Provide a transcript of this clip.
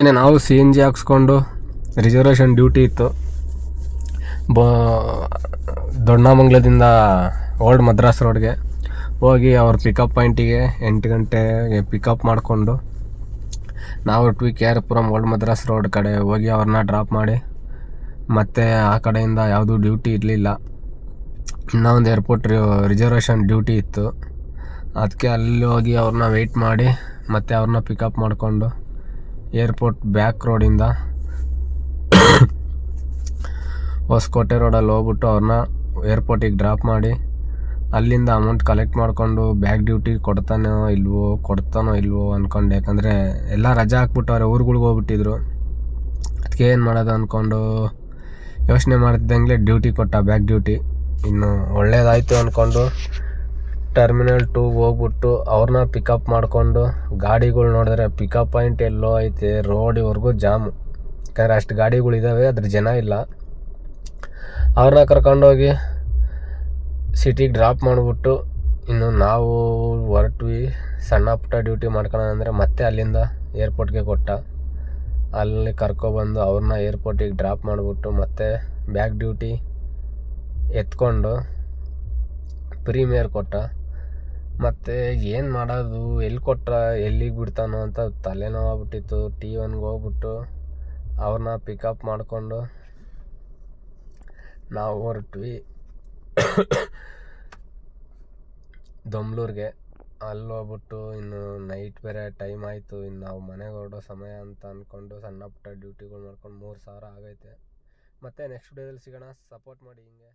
ಇನ್ನೇ ನಾವು C N G ಹಾಕ್ಸ್ಕೊಂಡು ರಿಸರ್ವೇಷನ್ ಡ್ಯೂಟಿ ಇತ್ತು. ಬ ದೊಡ್ಡಮಂಗ್ಲದಿಂದ ಓಲ್ಡ್ ಮದ್ರಾಸ್ ರೋಡ್ಗೆ ಹೋಗಿ ಅವ್ರ ಪಿಕಪ್ ಪಾಯಿಂಟಿಗೆ ಎಂಟು ಗಂಟೆಗೆ ಪಿಕಪ್ ಮಾಡಿಕೊಂಡು ನಾವು T K R Puram old Madras road ಕಡೆ ಹೋಗಿ ಅವ್ರನ್ನ ಡ್ರಾಪ್ ಮಾಡಿ ಮತ್ತೆ ಆ ಕಡೆಯಿಂದ ಯಾವುದೂ ಡ್ಯೂಟಿ ಇರಲಿಲ್ಲ. ಇನ್ನೊಂದು ಏರ್ಪೋರ್ಟ್ ರಿಸರ್ವೇಷನ್ ಡ್ಯೂಟಿ ಇತ್ತು. ಅದಕ್ಕೆ ಅಲ್ಲಿ ಹೋಗಿ ಅವ್ರನ್ನ ವೆಯ್ಟ್ ಮಾಡಿ ಮತ್ತೆ ಅವ್ರನ್ನ ಪಿಕಪ್ ಮಾಡಿಕೊಂಡು ಏರ್ಪೋರ್ಟ್ ಬ್ಯಾಕ್ ರೋಡಿಂದ ಹೊಸಕೋಟೆ ರೋಡಲ್ಲಿ ಹೋಗ್ಬಿಟ್ಟು ಅವ್ರನ್ನ ಏರ್ಪೋರ್ಟಿಗೆ ಡ್ರಾಪ್ ಮಾಡಿ, ಅಲ್ಲಿಂದ ಅಮೌಂಟ್ ಕಲೆಕ್ಟ್ ಮಾಡಿಕೊಂಡು ಬ್ಯಾಕ್ ಡ್ಯೂಟಿ ಕೊಡ್ತಾನೋ ಇಲ್ವೋ ಕೊಡ್ತಾನೋ ಇಲ್ವೋ ಅಂದ್ಕೊಂಡು ಯಾಕಂದರೆ ಎಲ್ಲ ರಜಾ ಹಾಕ್ಬಿಟ್ಟವ್ರೆ ಊರುಗಳ್ಗೆ ಹೋಗ್ಬಿಟ್ಟಿದ್ರು. ಅದಕ್ಕೆ ಏನು ಮಾಡೋದು ಅಂದ್ಕೊಂಡು ಯೋಚನೆ ಮಾಡ್ತಿದ್ದಂಗೆ ಡ್ಯೂಟಿ ಕೊಟ್ಟ ಬ್ಯಾಕ್ ಡ್ಯೂಟಿ ಇನ್ನು ಒಳ್ಳೇದಾಯಿತು ಅಂದ್ಕೊಂಡು ಟರ್ಮಿನಲ್ ಟೂಗೆ ಹೋಗ್ಬಿಟ್ಟು ಅವ್ರನ್ನ ಪಿಕಪ್ ಮಾಡಿಕೊಂಡು ಗಾಡಿಗಳು ನೋಡಿದ್ರೆ ಪಿಕಪ್ ಪಾಯಿಂಟ್ ಎಲ್ಲೋ ಐತೆ ರೋಡಿವರೆಗೂ ಜಾಮು ಯಾಕಂದರೆ ಅಷ್ಟು ಗಾಡಿಗಳಿದ್ದಾವೆ ಅದ್ರ ಜನ ಇಲ್ಲ. ಅವ್ರನ್ನ ಕರ್ಕೊಂಡೋಗಿ ಸಿಟಿಗೆ ಡ್ರಾಪ್ ಮಾಡಿಬಿಟ್ಟು ಇನ್ನು ನಾವು ಹೊರಟ್ವಿ. ಸಣ್ಣ ಪುಟ್ಟ ಡ್ಯೂಟಿ ಮಾಡ್ಕೊಳ್ಳೋಣ ಅಂದರೆ ಮತ್ತೆ ಅಲ್ಲಿಂದ ಏರ್ಪೋರ್ಟ್ಗೆ ಕೊಟ್ಟ. ಅಲ್ಲಿ ಕರ್ಕೊಬಂದು ಅವ್ರನ್ನ ಏರ್ಪೋರ್ಟಿಗೆ ಡ್ರಾಪ್ ಮಾಡಿಬಿಟ್ಟು ಮತ್ತೆ ಬ್ಯಾಕ್ ಡ್ಯೂಟಿ ಎತ್ಕೊಂಡು ಪ್ರೀಮಿಯರ್ ಕೊಟ್ಟ. ಮತ್ತು ಏನು ಮಾಡೋದು? ಎಲ್ಲಿ ಕೊಟ್ರ ಎಲ್ಲಿಗೆ ಬಿಡ್ತಾನೋ ಅಂತ ತಲೆನೋವಾಗ್ಬಿಟ್ಟಿತ್ತು ಟಿ ಒನ್ಗೆ ಹೋಗ್ಬಿಟ್ಟು ಅವ್ರನ್ನ ಪಿಕಪ್ ಮಾಡಿಕೊಂಡು ನಾವು ಹೊರಟ್ವಿ. ದೊಮ್ಲೂರಿಗೆ. ಅಲ್ಲಿ ಹೋಗ್ಬಿಟ್ಟು ಇನ್ನು ನೈಟ್ ಬೇರೆ ಟೈಮ್ ಆಯಿತು. ಇನ್ನು ನಾವು ಮನೆಗೆ ಹೊರಡೋ ಸಮಯ ಅಂತ ಅಂದ್ಕೊಂಡು ಸಣ್ಣ ಪುಟ್ಟ ಡ್ಯೂಟಿಗಳು ಮಾಡ್ಕೊಂಡು ಮೂರು ಸಾವಿರ ಆಗೈತೆ. ಮತ್ತೆ ನೆಕ್ಸ್ಟ್ ಡೇದಲ್ಲಿ ಸಿಗೋಣ. ಸಪೋರ್ಟ್ ಮಾಡಿ ಹಿಂಗೆ.